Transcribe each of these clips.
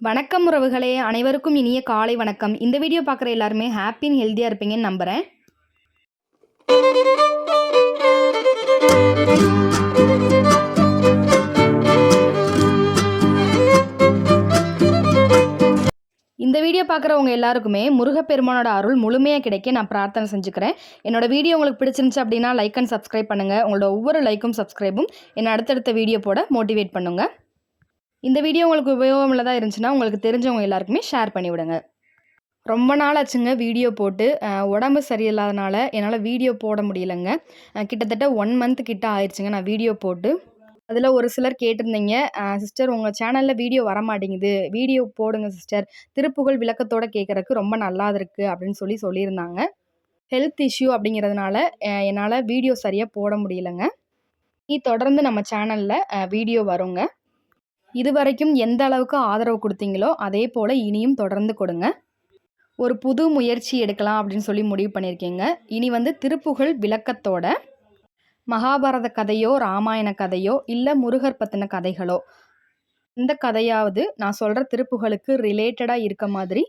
வணக்கம் உறவுகளே அனைவருக்கும் இனிய காலை வணக்கம். இந்த வீடியோ பார்க்குற எல்லாருமே ஹாப்பி அண்ட் ஹெல்த்தியாக இருப்பீங்கன்னு நம்புகிறேன் இந்த வீடியோ பார்க்குறவங்க எல்லாருக்குமே முருகப்பெருமானோட அருள் முழுமையாக கிடைக்க நான் பிரார்த்தனை செஞ்சுக்கிறேன். என்னோட வீடியோ உங்களுக்கு பிடிச்சிருந்துச்சு அப்படின்னா லைக் அண்ட் சப்ஸ்கிரைப் பண்ணுங்கள் உங்களோட ஒவ்வொரு லைக்கும் சப்ஸ்கிரைபும் என்னை அடுத்தடுத்த வீடியோ போட மோட்டிவேட் பண்ணுங்கள் இந்த வீடியோ உங்களுக்கு உபயோகமுள்ளதாக இருந்துச்சுன்னா உங்களுக்கு தெரிஞ்சவங்க எல்லாருக்குமே ஷேர் பண்ணி விடுங்க. ரொம்ப நாள் ஆச்சுங்க வீடியோ போட்டு உடம்பு சரியில்லாதனால என்னால் வீடியோ போட முடியலைங்க. கிட்டத்தட்ட ஒன் மந்த் கிட்ட ஆயிடுச்சுங்க நான் வீடியோ போட்டு. அதில் ஒரு சிலர் கேட்டிருந்தீங்க சிஸ்டர் உங்கள் சேனலில் வீடியோ வர மாட்டேங்குது வீடியோ போடுங்க சிஸ்டர் திருப்புகழ் விளக்கத்தோடு கேட்குறக்கு ரொம்ப நல்லா இருக்குது அப்படின்னு சொல்லி சொல்லியிருந்தாங்க. ஹெல்த் இஷ்யூ அப்படிங்கிறதுனால என்னால் வீடியோ சரியாக போட முடியலைங்க. நீ தொடர்ந்து நம்ம சேனலில் வீடியோ வருங்க. இது வரைக்கும் எந்த அளவுக்கு ஆதரவு கொடுத்தீங்களோ அதே போல் இனியும் தொடர்ந்து கொடுங்க. ஒரு புது முயற்சி எடுக்கலாம் அப்படின்னு சொல்லி முடிவு பண்ணியிருக்கேங்க. இனி வந்து திருப்புகழ் விளக்கத்தோட மகாபாரத கதையோ ராமாயண கதையோ இல்லை முருகர் பற்றின கதைகளோ இந்த கதையாவது நான் சொல்கிற திருப்புகழுக்கு ரிலேட்டடாக இருக்க மாதிரி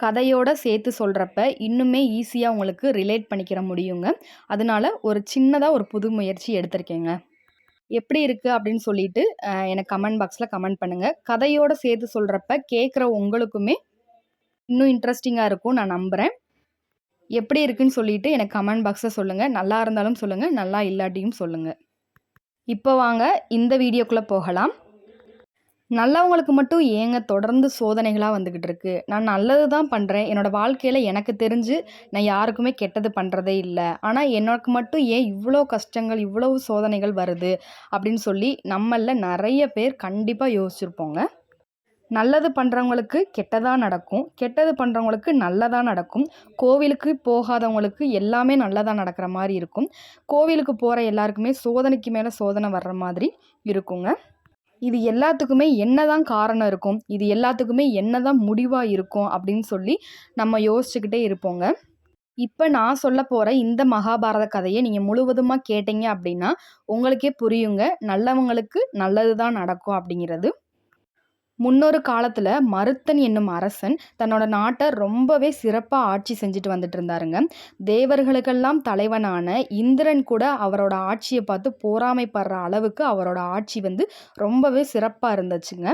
கதையோட சேர்த்து சொல்கிறப்ப இன்னுமே ஈஸியாக உங்களுக்கு ரிலேட் பண்ணிக்கிற முடியுங்க. அதனால ஒரு சின்னதாக ஒரு புது முயற்சி எடுத்திருக்கேங்க. எப்படி இருக்குது அப்படின்னு சொல்லிட்டு எனக்கு கமெண்ட் பாக்ஸில் கமெண்ட் பண்ணுங்கள் கதையோட சேர்த்து சொல்கிறப்ப கேட்குற உங்களுக்குமே இன்னும் இன்ட்ரெஸ்டிங்காக இருக்கும் நான் நம்புகிறேன் எப்படி இருக்குன்னு சொல்லிட்டு எனக்கு கமெண்ட் பாக்ஸில் சொல்லுங்கள் நல்லா இருந்தாலும் சொல்லுங்கள் நல்லா இல்லாட்டியும் சொல்லுங்கள் இப்போ வாங்க இந்த வீடியோக்குள்ளே போகலாம். நல்லவங்களுக்கு மட்டும் ஏங்க தொடர்ந்து சோதனைகளாக வந்துக்கிட்டு இருக்கு நான் நல்லது தான் பண்ணுறேன் என்னோடய வாழ்க்கையில் எனக்கு தெரிஞ்சு நான் யாருக்குமே கெட்டது பண்ணுறதே இல்லை. ஆனால் எனக்கு மட்டும் ஏன் இவ்வளோ கஷ்டங்கள் இவ்வளோ சோதனைகள் வருது அப்படின்னு சொல்லி நம்மளில் நிறைய பேர் கண்டிப்பாக யோசிச்சிருப்போங்க. நல்லது பண்ணுறவங்களுக்கு கெட்டதாக நடக்கும். கெட்டது பண்ணுறவங்களுக்கு நல்லதாக நடக்கும். கோவிலுக்கு போகாதவங்களுக்கு எல்லாமே நல்லதாக நடக்கிற மாதிரி இருக்கும். கோவிலுக்கு போகிற எல்லாருக்குமே சோதனைக்கு மேலே சோதனை வர்ற மாதிரி இருக்குங்க. இது எல்லாத்துக்குமே என்னதான் காரணம் இருக்கும் இது எல்லாத்துக்குமே என்னதான் முடிவாக இருக்கும் அப்படின்னு சொல்லி நம்ம யோசிச்சுக்கிட்டே இருப்போங்க. இப்போ நான் சொல்ல போகிற இந்த மகாபாரத கதையை நீங்கள் முழுவதுமாக கேட்டீங்க அப்படின்னா உங்களுக்கே புரியுங்க. நல்லவங்களுக்கு நல்லது தான் நடக்கும் அப்படிங்கிறது. முன்னொரு காலத்தில் மருத்தன் என்னும் அரசன் தன்னோட நாட்டை ரொம்பவே சிறப்பாக ஆட்சி செஞ்சுட்டு வந்துட்டு இருந்தாருங்க. தேவர்களுக்கெல்லாம் தலைவனான இந்திரன் கூட அவரோட ஆட்சியை பார்த்து போராமைப்படுற அளவுக்கு அவரோட ஆட்சி வந்து ரொம்பவே சிறப்பாக இருந்துச்சுங்க.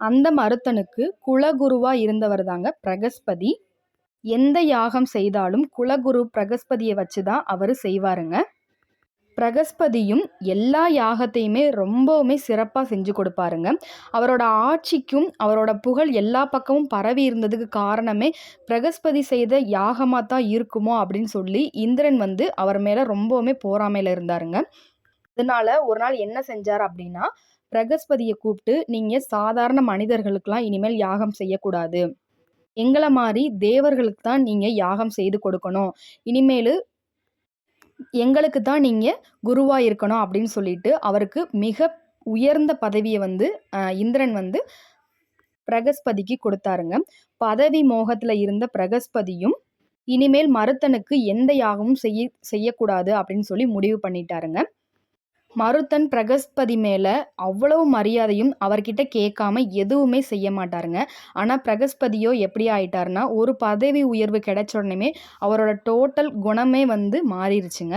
அந்த மருத்தனுக்கு குலகுருவாக இருந்தவர் தாங்க பிரகஸ்பதி. எந்த யாகம் செய்தாலும் குலகுரு பிரகஸ்பதியை வச்சு தான் அவர் செய்வாருங்க. பிரகஸ்பதியும் எல்லா யாகத்தையுமே ரொம்பவுமே சிறப்பாக செஞ்சு கொடுப்பாருங்க. அவரோட ஆட்சிக்கும் அவரோட புகழ் எல்லா பக்கமும் பரவி இருந்ததுக்கு காரணமே பிரகஸ்பதி செய்த யாகமாக தான் இருக்குமோ அப்படின்னு சொல்லி இந்திரன் வந்து அவர் மேலே ரொம்பவுமே போராமையில் இருந்தாருங்க. அதனால ஒரு நாள் என்ன செஞ்சார் அப்படின்னா பிரகஸ்பதியை கூப்பிட்டு நீங்கள் சாதாரண மனிதர்களுக்கெல்லாம் இனிமேல் யாகம் செய்யக்கூடாது. எங்களை மாதிரி தேவர்களுக்கு தான் நீங்கள் யாகம் செய்து கொடுக்கணும். இனிமேல் எங்களுக்கு தான் நீங்கள் குருவாக இருக்கணும் அப்படின்னு சொல்லிட்டு அவருக்கு மிக உயர்ந்த பதவியை வந்து இந்திரன் வந்து பிரகஸ்பதிக்கு கொடுத்தாருங்க. பதவி மோகத்தில் இருந்த பிரகஸ்பதியும் இனிமேல் மருத்தனுக்கு எந்த யாகமும் செய்ய செய்யக்கூடாது அப்படின்னு சொல்லி முடிவு பண்ணிட்டாருங்க. மருத்தன் பிரகஸ்பதி மேலே அவ்வளவு மரியாதையும் அவர்கிட்ட கேட்காம எதுவுமே செய்ய மாட்டாருங்க. ஆனால் பிரகஸ்பதியோ எப்படி ஆயிட்டாருன்னா ஒரு பதவி உயர்வு கிடைச்ச உடனே அவரோட டோட்டல் குணமே வந்து மாறிடுச்சுங்க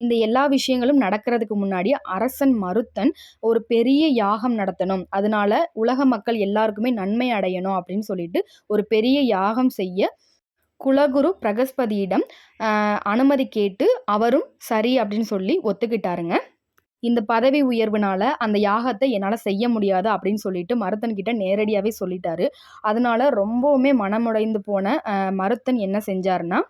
இந்த எல்லா விஷயங்களும் நடக்கிறதுக்கு முன்னாடி அரசன் மருத்தன் ஒரு பெரிய யாகம் நடத்தணும். அதனால உலக மக்கள் எல்லாருக்குமே நன்மை அடையணும் அப்படின்னு சொல்லிட்டு ஒரு பெரிய யாகம் செய்ய குலகுரு பிரகஸ்பதியிடம் அனுமதி கேட்டு அவரும் சரி அப்படின்னு சொல்லி ஒத்துக்கிட்டாருங்க. இந்த பதவி உயர்வுனால அந்த யாகத்தை என்னால் செய்ய முடியாது அப்படின்னு சொல்லிட்டு மருத்தன் கிட்ட நேரடியாகவே சொல்லிட்டாரு. அதனால ரொம்பவுமே மனமுடைந்து போன மருத்தன் என்ன செஞ்சாருன்னா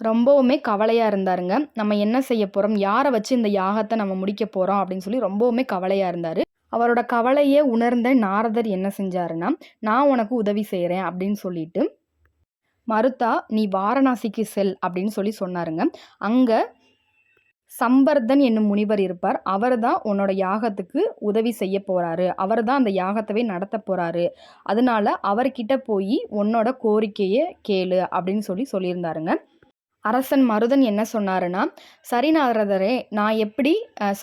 ரொம்பவுமே கவலையாக இருந்தாருங்க. நம்ம என்ன செய்ய போகிறோம் யாரை வச்சு இந்த யாகத்தை நம்ம முடிக்க போகிறோம் அப்படின்னு சொல்லி ரொம்பவுமே கவலையாக இருந்தார். அவரோட கவலையே உணர்ந்த நாரதர் என்ன செஞ்சாருன்னா நான் உனக்கு உதவி செய்கிறேன் அப்படின்னு சொல்லிட்டு மருத்தா நீ வாரணாசிக்கு செல் அப்படின்னு சொல்லி சொன்னாருங்க. அங்கே சம்பர்தன் என்னும் முனிவர் இருப்பார். அவர் தான் உன்னோட யாகத்துக்கு உதவி செய்ய போகிறாரு அவர் தான் அந்த யாகத்தவே நடத்த போகிறாரு அதனால அவர்கிட்ட போய் உன்னோட கோரிக்கையை கேளு அப்படின்னு சொல்லி சொல்லியிருந்தாருங்க. அரசன் மருதன் என்ன சொன்னாருன்னா சரி நாரதரே நான் எப்படி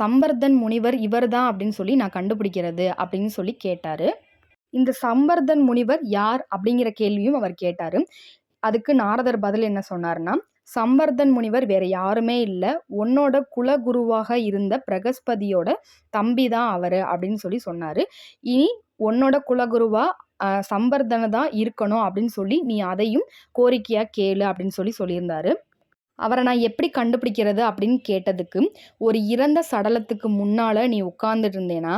சம்பர்தன் முனிவர் இவர் தான் அப்படின்னு சொல்லி நான் கண்டுபிடிக்கிறது அப்படின்னு சொல்லி கேட்டார். இந்த சம்பர்தன் முனிவர் யார் அப்படிங்கிற கேள்வியும் அவர் கேட்டார். அதுக்கு நாரதர் பதில் என்ன சொன்னார்னா சம்பர்தன் முனிவர் வேற யாருமே இல்லை. உன்னோட குலகுருவாக இருந்த பிரகஸ்பதியோட தம்பி தான் அவர் அப்படின்னு சொல்லி சொன்னார். இனி உன்னோட குலகுருவா சம்பர்தனை தான் இருக்கணும் அப்படின்னு சொல்லி நீ அதையும் கோரிக்கையாக கேளு அப்படின்னு சொல்லி சொல்லியிருந்தாரு. அவரை நான் எப்படி கண்டுபிடிக்கிறது அப்படின்னு கேட்டதுக்கு ஒரு இறந்த சடலத்துக்கு முன்னால் நீ உட்கார்ந்துட்டு இருந்தேன்னா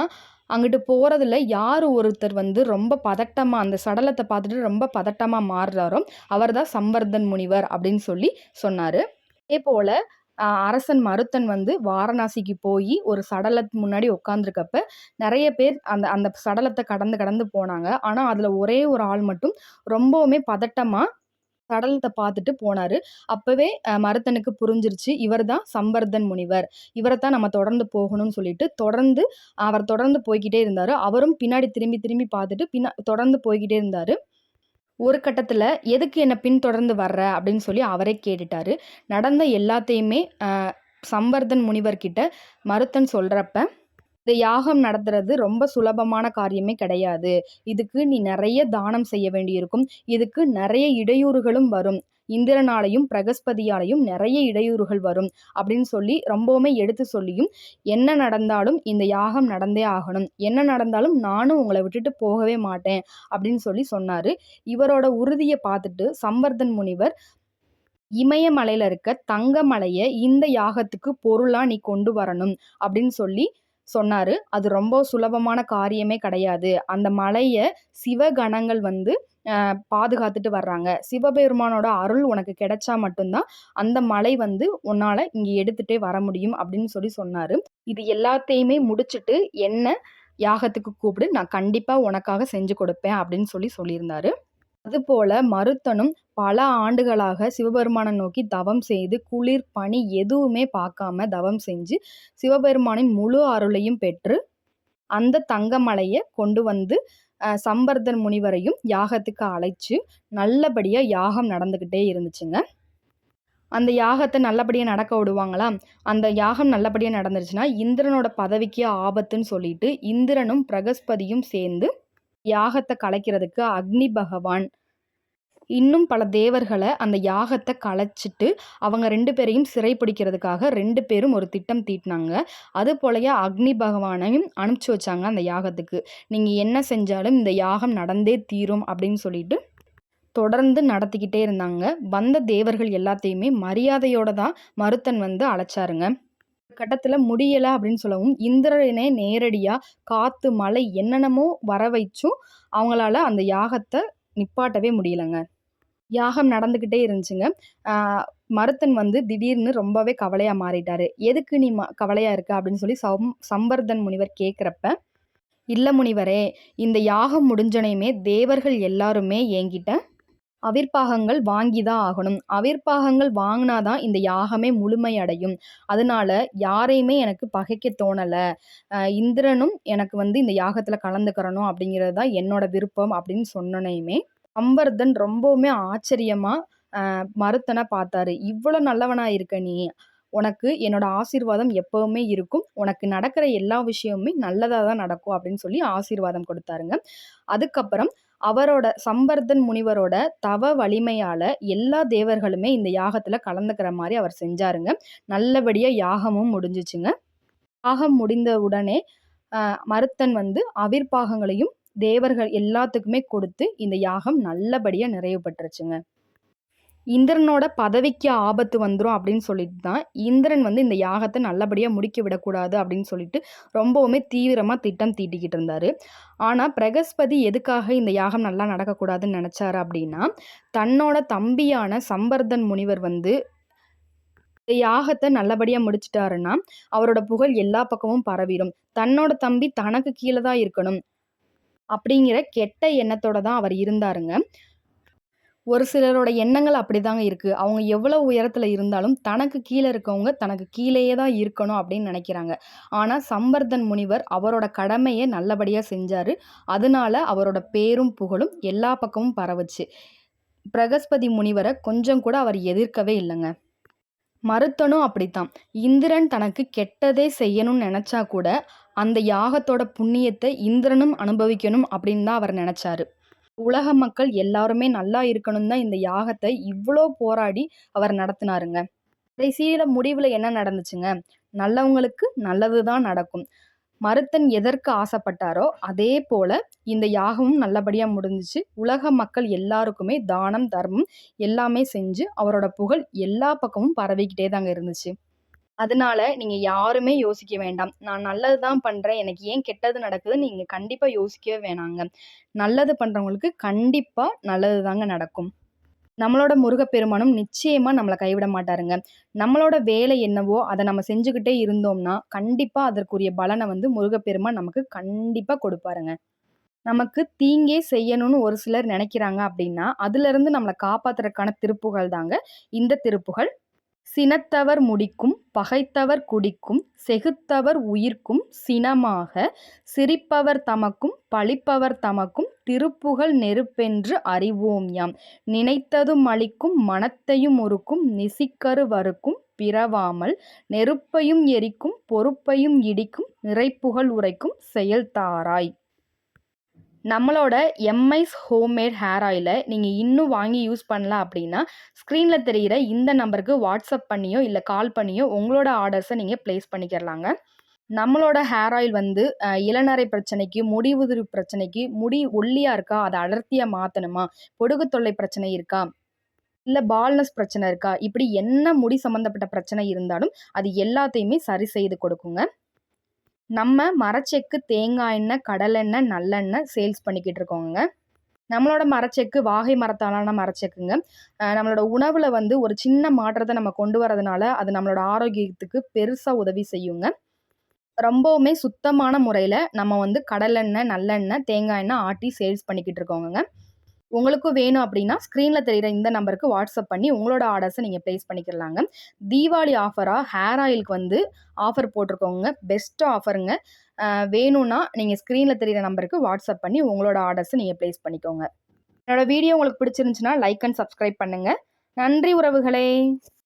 அங்கிட்டு போகிறதுல யார் ஒருத்தர் வந்து ரொம்ப பதட்டமாக அந்த சடலத்தை பார்த்துட்டு ரொம்ப பதட்டமாக மாறுறாரோ அவர் தான் சம்பர்தன் முனிவர் அப்படின்னு சொல்லி சொன்னார். அதே போல் அரசன் மருத்தன் வந்து வாரணாசிக்கு போய் ஒரு சடலத்து முன்னாடி உட்காந்துருக்கப்ப நிறைய பேர் அந்த அந்த சடலத்தை கடந்து கடந்து போனாங்க. ஆனால் அதில் ஒரே ஒரு ஆள் மட்டும் ரொம்பவுமே பதட்டமாக சடலத்தை பார்த்துட்டு போனாரு. அப்பவே மருத்தனுக்கு புரிஞ்சிருச்சு இவர் தான் சம்பர்தன் முனிவர். இவரை தான் நம்ம தொடர்ந்து போகணும்னு சொல்லிட்டு தொடர்ந்து அவர் தொடர்ந்து போய்கிட்டே இருந்தார். அவரும் பின்னாடி திரும்பி திரும்பி பார்த்துட்டு பின்னா தொடர்ந்து போய்கிட்டே இருந்தார். ஒரு கட்டத்தில் எதுக்கு என்னை பின்தொடர்ந்து வர்ற? அப்படின்னு சொல்லி அவரே கேட்டுட்டாரு. நடந்த எல்லாத்தையுமே சம்பர்தன் முனிவர்கிட்ட மருத்தன் சொல்கிறப்ப இந்த யாகம் நடத்துறது ரொம்ப சுலபமான காரியமே கிடையாது. இதுக்கு நீ நிறைய தானம் செய்ய வேண்டியிருக்கும். இதுக்கு நிறைய இடையூறுகளும் வரும். இந்திரனாலையும் பிரகஸ்பதியாலையும் நிறைய இடையூறுகள் வரும். அப்படின்னு சொல்லி ரொம்பவுமே எடுத்து சொல்லியும் என்ன நடந்தாலும் இந்த யாகம் நடந்தே ஆகணும். என்ன நடந்தாலும் நானும் உங்களை விட்டுட்டு போகவே மாட்டேன் அப்படின்னு சொல்லி சொன்னாரு. இவரோட உறுதியை பார்த்துட்டு சம்பர்தன் முனிவர் இமயமலையில் இருக்க தங்கமலையை இந்த யாகத்துக்கு பொருளாக நீ கொண்டு வரணும் அப்படின்னு சொல்லி சொன்னார். அது ரொம்ப சுலபமான காரியமே கிடையாது. அந்த மலையை சிவகணங்கள் வந்து பாதுகாத்துட்டு வர்றாங்க. சிவபெருமானோட அருள் உனக்கு கிடைச்சா மட்டும்தான் அந்த மலை வந்து உன்னால் இங்கே எடுத்துகிட்டே வர முடியும் அப்படின்னு சொல்லி சொன்னார். இது எல்லாத்தையுமே முடிச்சுட்டு என்ன யாகத்துக்கு கூப்பிடு நான் கண்டிப்பாக உனக்காக செஞ்சு கொடுப்பேன் அப்படின்னு சொல்லி சொல்லியிருந்தாரு. அதுபோல மருத்தனும் பல ஆண்டுகளாக சிவபெருமானை நோக்கி தவம் செய்து குளிர் பனி எதுவுமே பார்க்காம தவம் செஞ்சு சிவபெருமானின் முழு அருளையும் பெற்று அந்த தங்கமலையை கொண்டு வந்து சம்பர்தன் முனிவரையும் யாகத்துக்கு அழைச்சு நல்லபடியாக யாகம் நடந்துக்கிட்டே இருந்துச்சுங்க. அந்த யாகத்தை நல்லபடியாக நடக்க விடுவாங்களா? அந்த யாகம் நல்லபடியாக நடந்துருச்சுன்னா இந்திரனோட பதவிக்கு ஆபத்துன்னு சொல்லிட்டு இந்திரனும் பிரகஸ்பதியும் சேர்ந்து யாகத்தை கலைக்கிறதுக்கு அக்னி பகவான். இன்னும் பல தேவர்களை அந்த யாகத்தை கலைச்சிட்டு அவங்க ரெண்டு பேரையும் சிறைப்பிடிக்கிறதுக்காக ரெண்டு பேரும் ஒரு திட்டம் தீட்டினாங்க. அது போலயே அக்னி பகவானையும் அனுப்பிச்சி வச்சாங்க அந்த யாகத்துக்கு. நீங்கள் என்ன செஞ்சாலும் இந்த யாகம் நடந்தே தீரும் அப்படின்னு சொல்லிட்டு தொடர்ந்து நடத்திக்கிட்டே இருந்தாங்க. வந்த தேவர்கள் எல்லாத்தையுமே மரியாதையோட தான் மருத்தன் வந்து அழைச்சாருங்க. கட்டத்தில் முடியலை அப்படின்னு சொல்லவும் இந்திரனே நேரடியாக காற்று மழை என்னென்னமோ வர வச்சும் அவங்களால அந்த யாகத்தை நிப்பாட்டவே முடியலங்க. யாகம் நடந்துக்கிட்டே இருந்துச்சுங்க. மருத்தன் வந்து திடீர்னு ரொம்பவே கவலையாக மாறிட்டாரு. எதுக்கு நீ ம கவலையாக இருக்க? அப்படின்னு சொல்லி சம் சம்பர்தன் முனிவர் கேட்குறப்ப இல்லை முனிவரே இந்த யாகம் முடிஞ்சனையுமே தேவர்கள் எல்லாருமே என்கிட்ட அவிர்பாகங்கள் வாங்கி தான் ஆகணும். அவிர்ப்பாகங்கள் வாங்கினாதான் இந்த யாகமே முழுமையடையும். அதனால யாரையுமே எனக்கு பகைக்க தோணலை. இந்திரனும் எனக்கு வந்து இந்த யாகத்தில் கலந்துக்கிறணும் அப்படிங்கிறது தான் என்னோட விருப்பம் அப்படின்னு சொன்னனையுமே. அம்பர்தன் ரொம்பவுமே ஆச்சரியமாக மறுத்தனை மருத்தனை பார்த்தாரு. இவ்வளோ நல்லவனாக இருக்க நீ. உனக்கு என்னோட ஆசீர்வாதம் எப்பவுமே இருக்கும். உனக்கு நடக்கிற எல்லா விஷயமுமே நல்லதாக தான் நடக்கும் அப்படின்னு சொல்லி ஆசீர்வாதம் கொடுத்தாருங்க. அதுக்கப்புறம் அவரோட சம்பர்தன் முனிவரோட தவ வலிமையால எல்லா தேவர்களுமே இந்த யாகத்துல கலந்துக்கிற மாதிரி அவர் செஞ்சாருங்க. நல்லபடியா யாகமும் முடிஞ்சிச்சுங்க. யாகம் முடிந்த உடனே மருத்தன் வந்து அவிர்பாகங்களையும் தேவர்கள் எல்லாத்துக்குமே கொடுத்து இந்த யாகம் நல்லபடியா நிறைவு பெற்றுச்சுங்க. இந்திரனோட பதவிக்கு ஆபத்து வந்துடும் அப்படின்னு சொல்லிட்டு தான் இந்திரன் வந்து இந்த யாகத்தை நல்லபடியாக முடிக்க விடக்கூடாது அப்படின்னு சொல்லிட்டு ரொம்பவுமே தீவிரமாக திட்டம் தீட்டிக்கிட்டு இருந்தார். ஆனால் பிரகஸ்பதி எதுக்காக இந்த யாகம் நல்லா நடக்கக்கூடாதுன்னு நினச்சாரு அப்படின்னா தன்னோட தம்பியான சம்பர்தன் முனிவர் வந்து இந்த யாகத்தை நல்லபடியாக முடிச்சிட்டாருன்னா அவரோட புகழ் எல்லா பக்கமும் பரவிடும் தன்னோட தம்பி தனக்கு கீழே தான் இருக்கணும் அப்படிங்கிற கெட்ட எண்ணத்தோட தான் அவர் இருந்தாருங்க. ஒரு சிலரோட எண்ணங்கள் அப்படிதாங்க இருக்குது அவங்க எவ்வளோ உயரத்தில் இருந்தாலும் தனக்கு கீழே இருக்கவங்க தனக்கு கீழேயே தான் இருக்கணும் அப்படின்னு நினைக்கிறாங்க. ஆனால் சம்பர்தன் முனிவர் அவரோட கடமையை நல்லபடியாக செஞ்சார். அதனால அவரோட பேரும் புகழும் எல்லா பக்கமும் பரவுச்சு. பிரகஸ்பதி முனிவரை கொஞ்சம் கூட அவர் எதிர்க்கவே இல்லைங்க. மருத்தனும் அப்படித்தான். இந்திரன் தனக்கு கெட்டதே செய்யணும்னு நினச்சா கூட அந்த யாகத்தோட புண்ணியத்தை இந்திரனும் அனுபவிக்கணும் அப்படின்னு தான் அவர் நினச்சாரு. உலக மக்கள் எல்லாருமே நல்லா இருக்கணும் தான் இந்த யாகத்தை இவ்வளோ போராடி அவர் நடத்தினாருங்க. கடைசியில் முடிவில் என்ன நடந்துச்சுங்க? நல்லவங்களுக்கு நல்லது தான் நடக்கும். மருத்தன் எதற்கு ஆசைப்பட்டாரோ அதே போல இந்த யாகமும் நல்லபடியாக முடிஞ்சிச்சு. உலக மக்கள் எல்லாருக்குமே தானம் தர்மம் எல்லாமே செஞ்சு அவரோட புகழ் எல்லா பக்கமும் பரவிக்கிட்டே தாங்க இருந்துச்சு. அதனால நீங்க யாருமே யோசிக்க வேண்டாம். நான் நல்லது தான் பண்றேன். எனக்கு ஏன் கெட்டது நடக்குதுன்னு நீங்க கண்டிப்பா யோசிக்கவே வேணாங்க. நல்லது பண்றவங்களுக்கு கண்டிப்பா நல்லது தாங்க நடக்கும். நம்மளோட முருகப்பெருமானும் நிச்சயமா நம்மளை கைவிட மாட்டாருங்க. நம்மளோட வேலை என்னவோ அதை நம்ம செஞ்சுக்கிட்டே இருந்தோம்னா, கண்டிப்பா அதற்குரிய பலனை வந்து முருகப்பெருமான் நமக்கு கண்டிப்பா கொடுப்பாருங்க. நமக்கு தீங்கே செய்யணும்னு ஒரு சிலர் நினைக்கிறாங்க அப்படின்னா, அதுலேருந்து நம்மளை காப்பாத்துறதுக்கான திருப்புகள் தாங்க இந்த திருப்புகள் சினத்தவர் முடிக்கும் பகைத்தவர் குடிக்கும் செகுத்தவர் உயிர்க்கும் சினமாக சிரிப்பவர் தமக்கும் பழிப்பவர் தமக்கும் திருப்புகழ் நெருப்பென்று அறிவோம் யாம். நினைத்ததும் அளிக்கும் மனத்தையும் ஒருக்கும் நிசிக்கரு வறுக்கும் பிறவாமல் நெருப்பையும் எரிக்கும் பொறுப்பையும் இடிக்கும் நிறைப்புகழ் உரைக்கும் செயல்தாராய் நம்மளோட எம்ஐஸ் ஹோம்மேட் ஹேர் ஆயிலை நீங்கள் இன்னும் வாங்கி யூஸ் பண்ணல அப்படின்னா ஸ்க்ரீனில் தெரிகிற இந்த நம்பருக்கு வாட்ஸ்அப் பண்ணியோ இல்லை கால் பண்ணியோ உங்களோட ஆர்டர்ஸை நீங்கள் ப்ளேஸ் பண்ணிக்கிறலாங்க நம்மளோட ஹேர் ஆயில் வந்து இளநரை பிரச்சனைக்கு முடி உதிரி பிரச்சனைக்கு முடி ஒல்லியாக இருக்கா அதை அடர்த்தியாக மாற்றணுமா பொடுகு தொல்லை பிரச்சனை இருக்கா இல்லை பால்னஸ் பிரச்சனை இருக்கா இப்படி என்ன முடி சம்மந்தப்பட்ட பிரச்சனை இருந்தாலும் அது எல்லாத்தையுமே சரி செய்து கொடுக்குங்க. நம்ம மரச்செக்கு தேங்காய் எண்ணெய் கடலெண்ணெய் நல்லெண்ணெய் சேல்ஸ் பண்ணிக்கிட்டு இருக்கோங்க. நம்மளோட மரச்செக்கு வாகை மரத்தாலான மரச்செக்குங்க. நம்மளோட உணவில் வந்து ஒரு சின்ன மாற்றத்தை நம்ம கொண்டு வரதுனால அது நம்மளோட ஆரோக்கியத்துக்கு பெருசாக உதவி செய்யுங்க. ரொம்பவுமே சுத்தமான முறையில் நம்ம வந்து கடலெண்ணெய் நல்லெண்ணெய் தேங்காய் எண்ணெய் ஆட்டி சேல்ஸ் பண்ணிக்கிட்டு இருக்கோங்க உங்களுக்கும் வேணும் அப்படின்னா ஸ்க்ரீனில் தெரிகிற இந்த நம்பருக்கு வாட்ஸ்அப் பண்ணி உங்களோட ஆர்டர்ஸை நீங்கள் ப்ளேஸ் பண்ணிக்கலாங்க. தீபாவளி ஆஃபராக ஹேர் ஆயிலுக்கு வந்து ஆஃபர் போட்டிருக்கோங்க. பெஸ்ட் ஆஃபருங்க வேணும்னா நீங்கள் ஸ்க்ரீனில் தெரிகிற நம்பருக்கு வாட்ஸ்அப் பண்ணி உங்களோட ஆர்டர்ஸை நீங்கள் ப்ளேஸ் பண்ணிக்கோங்க. என்னோடய வீடியோ உங்களுக்கு பிடிச்சிருந்துச்சுன்னா லைக் அண்ட் சப்ஸ்கிரைப் பண்ணுங்கள் நன்றி உறவுகளே!